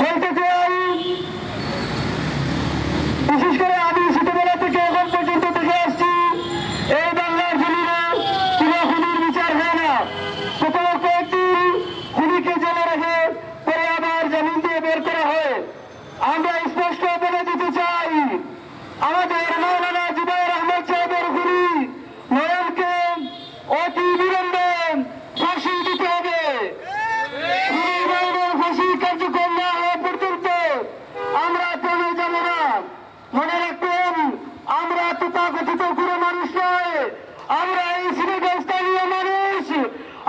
বলতে চাই। বিশেষ করে আমি ছোটবেলা থেকে এখন পর্যন্ত দেখে আসছি, এই বাংলার জমিনে কোনো খুনির বিচার হয় না। প্রথম কয়েকটি খুনিকে জেলে রেখে পরে আবার জামিন দিয়ে বের করা হয়। আমরা স্পষ্ট বলে দিতে চাই, আমাদের মৌলানা জুবাইর আহমদ সাহেবের খুনি নয়নকে অতি বিলম্বে ফাঁসি দিতে হবে খুনি নয়নের ফাঁসি কার্যক্রম না হওয়া পর্যন্ত আমরা থেমে যাব না মনে রাখবেন আমরা তথাকথিত কোনো মানুষ নয়। আমরা এই সিলেটের স্থানীয় মানুষ।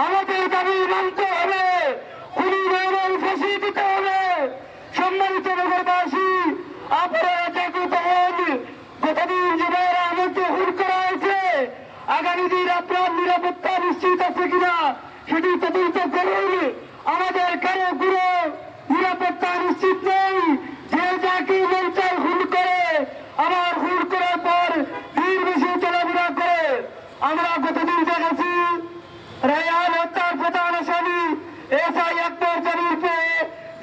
আমাদের দাবি মানতে হবে খুনি নয়নের ফাঁসি দিতে হবে সম্মানিত নগরবাসী, আপনারা করা হয়েছে। আগামী দিন আপনার নিরাপত্তা নিশ্চিত আছে কিনা, সেটি তদন্ত করুন। আমাদের কারও গুরু নিরাপত্তা নিশ্চিত নেই যে যাকে মন চায় হুল করে আবার হুল করার পর বীর বেশি চলাফেরা করে আমরা গতদিন দেখেছি রায়ান হত্যার প্রধান আসামি এসআই আক্তার জামির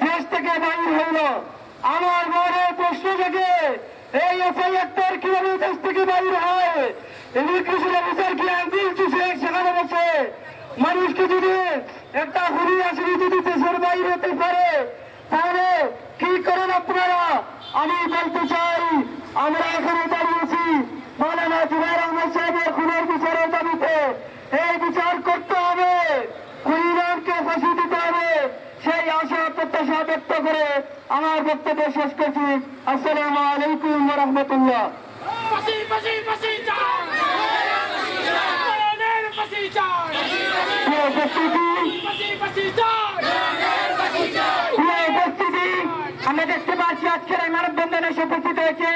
দেশ থেকে বাহির হইল। আমার মনে প্রশ্ন জাগে, এই এসআই আক্তার কীভাবে দেশ থেকে বাহির হয়? ইমিগ্রেশন অফিসার কি আঙ্গুল চুষে সেখানে বসে? মানুষকে যদি একটা হুরি আসলে যদি দেশের বাইরে হতে পারে, তাহলে কি করেন আপনারা? আমি বলতে চাই, আমরা এখানে দাঁড়িয়েছি মালানা জুবাইর এই বিচার করতে হবে। খুনিরানকে ফাঁসি দিতে হবে। সেই আশা প্রত্যাশা ব্যক্ত করে আমার বক্তব্য শেষ করছি। আসসালামু আলাইকুম রহমতুল্লাহ। আমরা দেখতে পাচ্ছি আজকের এই মানববন্ধনে এসে উপস্থিত হয়েছে